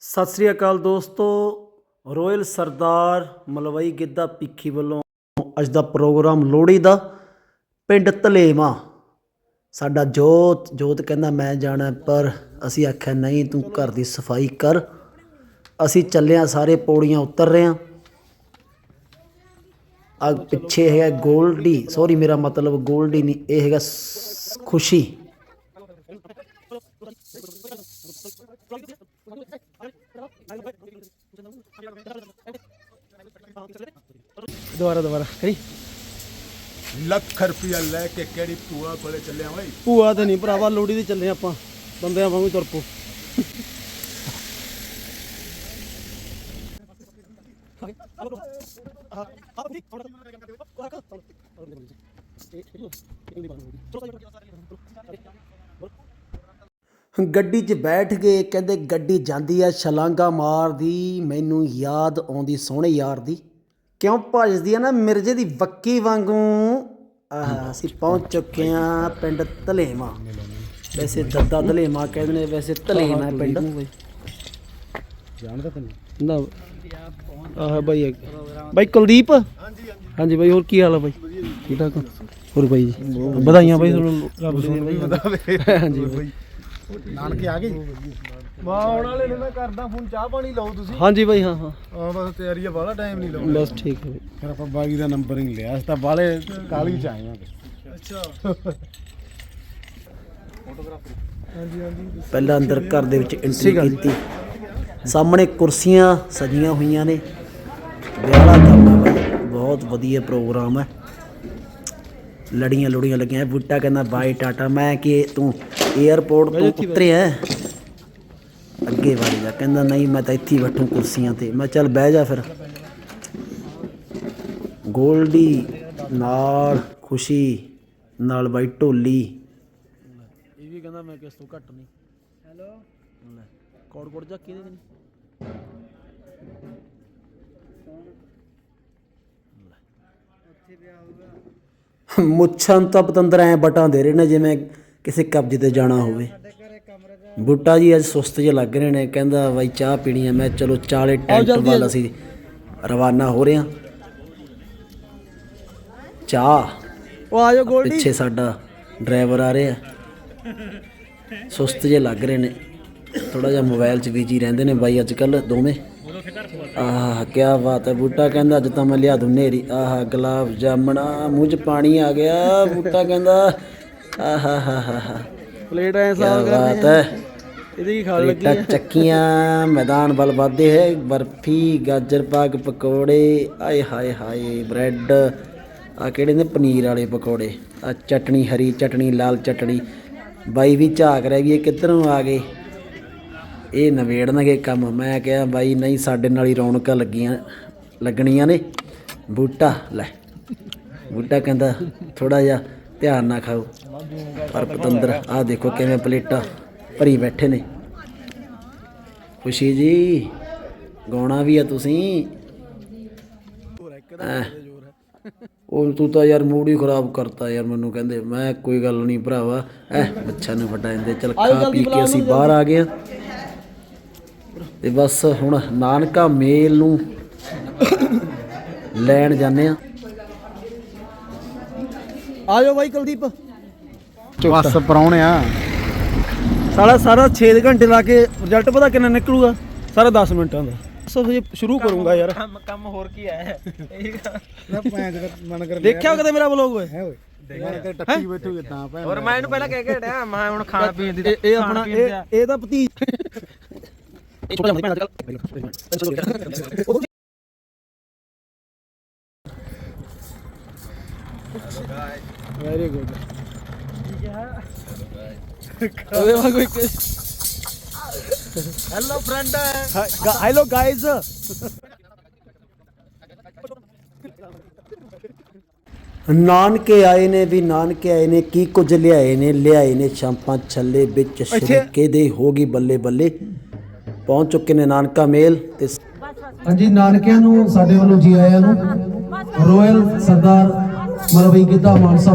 ਸਤਿ ਸ੍ਰੀ ਅਕਾਲ ਦੋਸਤੋ ਰੋਇਲ ਸਰਦਾਰ ਮਲਵਈ ਗਿੱਧਾ ਪਿੱਖੀ ਵੱਲੋਂ ਅੱਜ ਦਾ ਪ੍ਰੋਗਰਾਮ ਲੋਹੜੀ ਦਾ ਪਿੰਡ ਧਲੇਵਾ। ਸਾਡਾ ਜੋਤ ਜੋਤ ਕਹਿੰਦਾ ਮੈਂ ਜਾਣਾ ਪਰ ਅਸੀਂ ਆਖਿਆ ਨਹੀਂ, ਤੂੰ ਘਰ ਦੀ ਸਫ਼ਾਈ ਕਰ। ਅਸੀਂ ਚੱਲੇ ਸਾਰੇ ਪੌੜੀਆਂ ਉਤਰ ਰਹੇ ਹਾਂ। ਆ ਪਿੱਛੇ ਹੈਗਾ ਗੋਲਡੀ ਸੌਰੀ ਮੇਰਾ ਮਤਲਬ ਗੋਲਡੀ ਨਹੀਂ, ਇਹ ਹੈਗਾ ਸ- ਖੁਸ਼ੀ। ਦੁਬਾਰਾ ਦੁਬਾਰਾ ਕਰੀ। ਲੱਖ ਰੁਪਇਆ ਲੈ ਕੇ ਕਿਹੜੀ ਭੂਆ ਕੋਲੇ ਚੱਲਿਆ ਓਏ? ਭੂਆ ਤੇ ਨਹੀਂ ਭਰਾਵਾ ਲੋੜੀ ਤੇ ਚੱਲੇ ਆਪਾਂ। ਬੰਦਿਆਂ ਵਾਂਗੂ ਤੁਰ ਪੋ। ਗੱਡੀ 'ਚ ਬੈਠ ਗਏ ਕਹਿੰਦੇ ਗੱਡੀ ਜਾਂਦੀ ਆ ਛਲਾਂਗਾ ਮਾਰਦੀ ਮੈਨੂੰ ਯਾਦ ਆਉਂਦੀ ਸੋਹਣੇ ਯਾਰ ਦੀ। ਕਿਉਂ ਭੱਜਦੀ ਆ ਨਾ ਮਿਰਜੇ ਦੀ ਵੱਕੀ ਵਾਂਗੂ? ਆਹ ਅਸੀਂ ਪਹੁੰਚ ਚੁੱਕੇ ਆ ਪਿੰਡ ਧਲੇਵਾ। ਵੈਸੇ ਦੱਦਾ ਧਲੇਵਾ ਕਹਿੰਦੇ ਨੇ ਵੈਸੇ ਧਲੇਵਾ ਹੈ ਪਿੰਡ। ਜਾਣਦਾ ਤੈਨੂੰ ਨਾ ਆਹ ਬਾਈ ਬਾਈ ਕੁਲਦੀਪ? ਹਾਂਜੀ ਹਾਂਜੀ ਬਾਈ ਹੋਰ ਕੀ ਹਾਲ ਆ ਬਾਈ? ਠੀਕ ਠਾਕ? ਹੋਰ ਬਾਈ ਜੀ ਵਧਾਈਆਂ ਬਾਈ ਤੁਹਾਨੂੰ। ਰੱਬ ਦੀਆਂ ਬਾਈ ਹਾਂਜੀ ਬਾਈ। ਨਾਨਕੇ ਆ ਗਏ ਵਾਹ ਆਉਣ ਵਾਲੇ ਨੇ ਮੈਂ ਕਰਦਾ ਫੋਨ ਚਾਹ ਪਾਣੀ ਲਓ ਤੁਸੀਂ। ਹਾਂਜੀ ਬਾਈ ਹਾਂ ਹਾਂ। ਆ ਬਸ ਤਿਆਰੀ ਆ ਬਾਹਲਾ ਟਾਈਮ ਨਹੀਂ ਲਾਉਣਾ। ਬਸ ਠੀਕ ਹੈ। ਫਿਰ ਆਪਾਂ ਬਾਗੀ ਦਾ ਨੰਬਰ ਹੀ ਨਹੀਂ ਲਿਆ ਅਸੀਂ ਤਾਂ ਬਾਲੇ ਕਾਲੀ ਚ ਆਏ ਆ ਅੱਛਾ। ਹਾਂਜੀ ਹਾਂਜੀ। ਪਹਿਲਾਂ ਅੰਦਰ ਘਰ ਦੇ ਵਿੱਚ ਐਂਟਰੀ ਕੀਤੀ। ਸਾਹਮਣੇ ਕੁਰਸੀਆਂ ਸਜੀਆਂ ਹੋਈਆਂ ਨੇ। ਵਿਆਹ ਵਾਲਾ ਕੰਮ ਹੈ ਬਾਈ ਬਹੁਤ ਵਧੀਆ ਪ੍ਰੋਗਰਾਮ ਹੈ। ਲੜੀਆਂ ਲੁੜੀਆਂ ਲੱਗੀਆਂ ਬੁੱਟਾ ਕਹਿੰਦਾ ਬਾਈ ਟਾਟਾ ਮੈਂ ਕਿ ਤੂੰ 에ਅਰਪੋਰਟ ਤੋਂ ਉਤਰਿਆ ਅੱਗੇ ਵੜ ਜਾ ਕਹਿੰਦਾ ਨਹੀਂ ਮੈਂ ਤਾਂ ਇੱਥੇ ਹੀ ਬੈਠੂ ਕੁਰਸੀਆਂ ਤੇ। ਮੈਂ ਚੱਲ ਬਹਿ ਜਾ ਫਿਰ। ਗੋਲਡੀ ਨਾਲ ਖੁਸ਼ੀ ਨਾਲ ਬਾਈ ਢੋਲੀ। ਇਹ ਵੀ ਕਹਿੰਦਾ ਮੈਂ ਕਿਸ ਤੋਂ ਘੱਟ ਨਹੀਂ। ਹੈਲੋ? ਕੋੜ ਕੋੜ ਜਾ ਕਿਹਦੇ ਨਹੀਂ ਮੁੱਛਾਂ ਤਾਂ ਪਤੰਦਰ ਐ ਬਟਾਂ ਦੇ ਰਹੇ ਨੇ ਜਿਵੇਂ ਕਿਸੇ ਕਬਜ਼ੇ ਤੇ ਜਾਣਾ ਹੋਵੇ। ਬੁੱਟਾ ਜੀ ਅੱਜ ਸੁਸਤ ਜਿਹੇ ਲੱਗ ਰਹੇ ਨੇ ਕਹਿੰਦਾ ਬਾਈ ਚਾਹ ਪੀਣੀ ਹੈ ਮੈਂ ਚਲੋ ਚਾਲੇ ਟੈਂਟ ਵੱਲ ਅਸੀਂ ਰਵਾਨਾ ਹੋ ਰਹੇ ਹਾਂ। ਚਾਹ ਉਹ ਆ ਜਾਓ ਪਿੱਛੇ ਸਾਡਾ ਡਰਾਈਵਰ ਆ ਰਿਹਾ। ਸੁਸਤ ਜੇ ਲੱਗ ਰਹੇ ਨੇ। ਥੋੜਾ ਜਿਹਾ ਮੋਬਾਈਲ 'ਚ ਬਿਜ਼ੀ ਰਹਿੰਦੇ ਨੇ ਬਾਈ ਅੱਜ ਕੱਲ ਦੋਵੇਂ। ਆਹ ਕੀ ਬਾਤ ਹੈ। ਬੂਟਾ ਕਹਿੰਦਾ ਅੱਜ ਤਾਂ ਮੈਂ ਲਿਆ ਦੂੰ ਨੇਰੀ। ਆਹ ਗੁਲਾਬ ਜਾਮਣਾ ਮੂੰਹ 'ਚ ਪਾਣੀ ਆ ਗਿਆ। ਬੂਟਾ ਕਹਿੰਦਾ ਆਹ ਹਾ ਹਾ ਹਾ ਹਾ ਪਲੇਟ ਐ ਸਾਫ਼ ਕਰ ਬਾਤ ਹੈ। ਇਹਦੀ ਕੀ ਖਾਣ ਲੱਗੀ ਚੱਕੀਆਂ ਮੈਦਾਨ ਬਲ ਵਾਦੇ ਹੈ। ਬਰਫੀ ਗਾਜਰ ਪਾਕ ਪਕੌੜੇ ਆਏ ਹਾਏ ਹਾਏ ਬ੍ਰੈਡ। ਆ ਕਿਹੜੇ ਨੇ? ਪਨੀਰ ਵਾਲੇ ਪਕੌੜੇ। ਆ ਚਟਣੀ ਹਰੀ ਚਟਣੀ ਲਾਲ ਚਟਣੀ। ਬਾਈ ਵੀ ਝਾਕ ਰਹਿ ਗਈ ਇਹ ਕਿੱਧਰੋਂ ਆ ਗਏ? ਇਹ ਨਵੇੜਨਗੇ ਕੰਮ। ਮੈਂ ਕਿਹਾ ਬਾਈ ਨਹੀਂ ਸਾਡੇ ਨਾਲ ਹੀ ਰੌਣਕਾਂ ਲੱਗੀਆਂ ਲੱਗਣੀਆਂ ਨੇ। ਬੂਟਾ ਲੈ। ਬੂਟਾ ਕਹਿੰਦਾ ਥੋੜਾ ਜਿਹਾ ਧਿਆਨ ਨਾਲ ਖਾਓ। ਪਰ ਪਤੰਦਰ ਆਹ ਦੇਖੋ ਕਿਵੇਂ ਪਲੇਟਾਂ ਭਰੀ ਬੈਠੇ ਨੇ। ਖੁਸ਼ੀ ਜੀ ਗਾਉਣਾ ਵੀ ਆ ਤੁਸੀਂ। ਉਹ ਤੂੰ ਤਾਂ ਯਾਰ ਮੂਡ ਹੀ ਖਰਾਬ ਕਰਤਾ ਯਾਰ ਮੈਨੂੰ ਕਹਿੰਦੇ। ਮੈਂ ਕੋਈ ਗੱਲ ਨਹੀਂ ਭਰਾਵਾ। ਐ ਬੱਚਾ ਨੂੰ ਫਟਾ ਜਾਂਦੇ ਚਲ ਖਾ ਪੀ ਕੇ ਅਸੀਂ ਬਾਹਰ ਆ ਗਏ ਹਾਂ। ਤੇ ਬਸ ਹੁਣ ਨਾਨਕਾ ਮੇਲ ਨੂੰ ਲੈਣ ਜਾਂਦੇ ਆ। ਆ ਜਾਓ ਬਾਈ ਕੁਲਦੀਪ। ਬਸ ਪਰੌਣਿਆ ਸਾਲਾ ਸਾਰਾ 6 ਘੰਟੇ ਲਾ ਕੇ ਰਿਜ਼ਲਟ ਪਤਾ ਕਿੰਨਾ ਨਿਕਲੂਗਾ? ਸਾਰਾ 10 ਮਿੰਟਾਂ ਦਾ। ਸੋ ਜੇ ਸ਼ੁਰੂ ਕਰੂੰਗਾ ਯਾਰ। ਨਾ ਭੈਣ ਦੇ ਮਨ ਕਰ ਦੇਖਿਆ ਕਦੇ ਮੇਰਾ ਵਲੋਗ ਓਏ? ਹੈ ਓਏ। ਮਨ ਕਰ ਟੱਟੀ ਬੈਠੂਗੇ ਤਾਂ ਭੈਣ ਔਰ ਮੈਂ ਇਹਨੂੰ ਪਹਿਲਾਂ ਕਹਿ ਕੇ ਹਟਿਆ ਮੈਂ ਹੁਣ ਖਾਣ ਪੀਣ ਦੀ ਇਹ ਆਪਣਾ ਇਹ ਇਹ ਤਾਂ ਭਤੀਜ ਇਹ ਛੋਟਾ ਜਿਹਾ ਭੈਣ ਅੱਜ ਵੈਰੀ ਗੁੱਡ ਉਹਦੇ ਵਾਂਗੂ ਇੱਕ ਹੈਲੋ ਫਰੈਂਡ ਹੈਲੋ ਗਾਇਜ਼ ਨਾਨਕੇ ਆਏ ਨੇ ਵੀ ਨਾਨਕੇ ਆਏ ਨੇ ਕੀ ਕੁਝ ਲਿਆਏ ਨੇ ਲਿਆਏ ਨੇ ਸ਼ਾਂਪਾਂ ਛੱਲੇ ਵਿੱਚ ਸ਼ਰੀਕੇ ਦੇ ਹੋ ਗਈ ਬੱਲੇ ਬੱਲੇ ਪਹੁੰਚ ਚੁੱਕੇ ਨੇ ਨਾਨਕਾ ਮੇਲ ਤੇ ਹਾਂਜੀ ਨਾਨਕਿਆਂ ਨੂੰ ਸਾਡੇ ਵੱਲੋਂ ਜੀ ਆਇਆਂ ਨੂੰ ਰੋਇਲ ਸਰਦਾਰ ਮਲਵਈ ਗਿੱਧਾ ਮਾਨਸਾ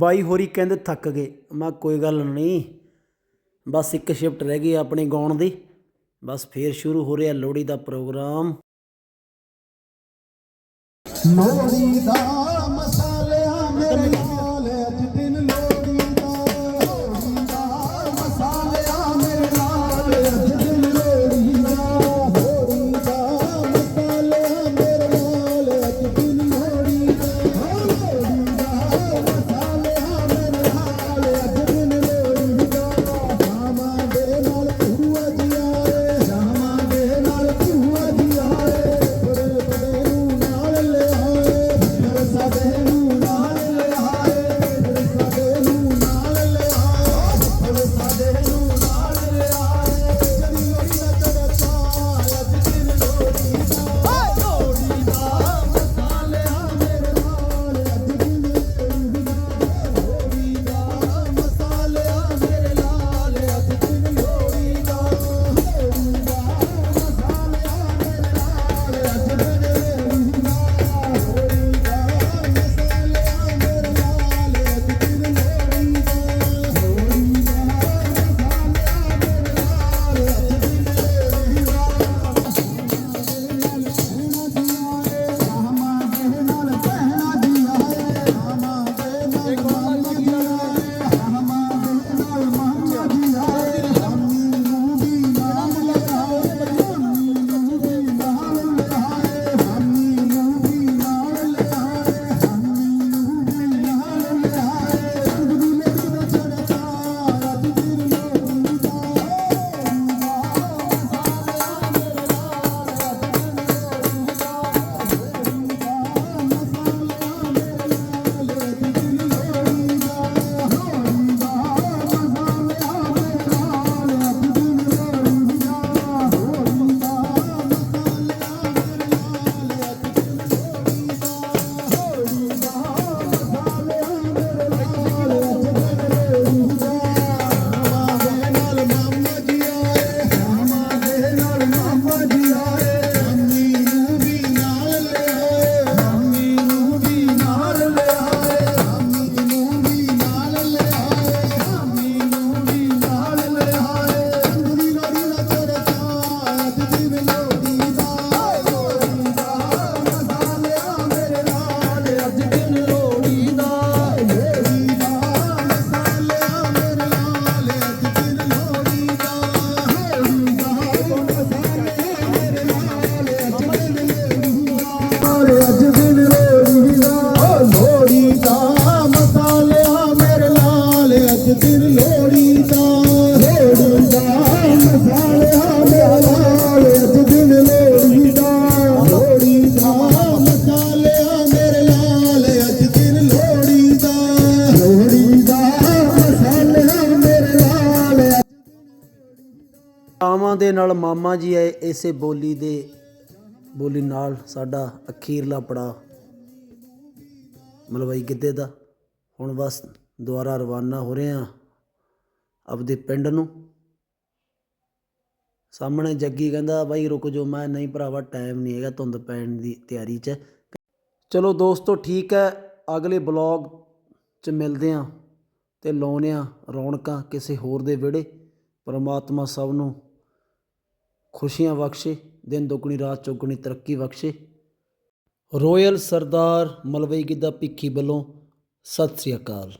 ਬਾਈ ਹੋਰੀ ਕਹਿੰਦੇ ਥੱਕ ਗਏ। ਮੈਂ ਕੋਈ ਗੱਲ ਨਹੀਂ। ਬਸ ਇੱਕ ਸ਼ਿਫਟ ਰਹਿ ਗਈ ਆਪਣੀ ਗਾਉਣ ਦੀ। ਬਸ ਫੇਰ ਸ਼ੁਰੂ ਹੋ ਰਿਹਾ ਲੋਹੜੀ ਦਾ ਪ੍ਰੋਗਰਾਮ। ਲੋੜੀ ਦਾ ਮਾਵਾਂ ਦੇ ਨਾਲ ਮਾਮਾ ਜੀ ਆਏ ਇਸੇ ਬੋਲੀ ਦੇ, ਬੋਲੀ ਨਾਲ ਸਾਡਾ ਅਖੀਰਲਾ ਪੜਾ ਮਲਵਈ ਗਿੱਧੇ ਦਾ। ਹੁਣ ਬਸ ਦੁਆਰਾ ਰਵਾਨਾ ਹੋ ਰਹੇ ਹਾਂ। ਆਪਦੇ ਪਿੰਡ ਨੂੰ। ਸਾਹਮਣੇ ਜੱਗੀ ਕਹਿੰਦਾ, ਬਾਈ ਰੁਕ ਜੋ ਮੈਂ ਨਹੀਂ ਭਰਾਵਾ ਟਾਈਮ ਨਹੀਂ ਹੈਗਾ ਧੁੰਦ ਪੈਣ ਦੀ ਤਿਆਰੀ 'ਚ। ਚਲੋ ਦੋਸਤੋ, ਠੀਕ ਹੈ, ਅਗਲੇ ਬਲੌਗ 'ਚ ਮਿਲਦੇ ਹਾਂ ਤੇ ਲਾਉਂਦੇ ਹਾਂ ਰੌਣਕਾਂ ਕਿਸੇ ਹੋਰ ਦੇ ਵਿਹੜੇ। ਪਰਮਾਤਮਾ ਸਭ ਨੂੰ ਖੁਸ਼ੀਆਂ ਬਖਸ਼ੇ, ਦਿਨ ਦੁੱਗਣੀ, ਰਾਤ ਚੌਗਣੀ ਤਰੱਕੀ ਬਖਸ਼ੇ। ਰੋਇਲ ਸਰਦਾਰ ਮਲਵਈ ਗਿੱਧਾ ਭਿੱਖੀ ਵੱਲੋਂ ਸਤਿ ਸ੍ਰੀ ਅਕਾਲ।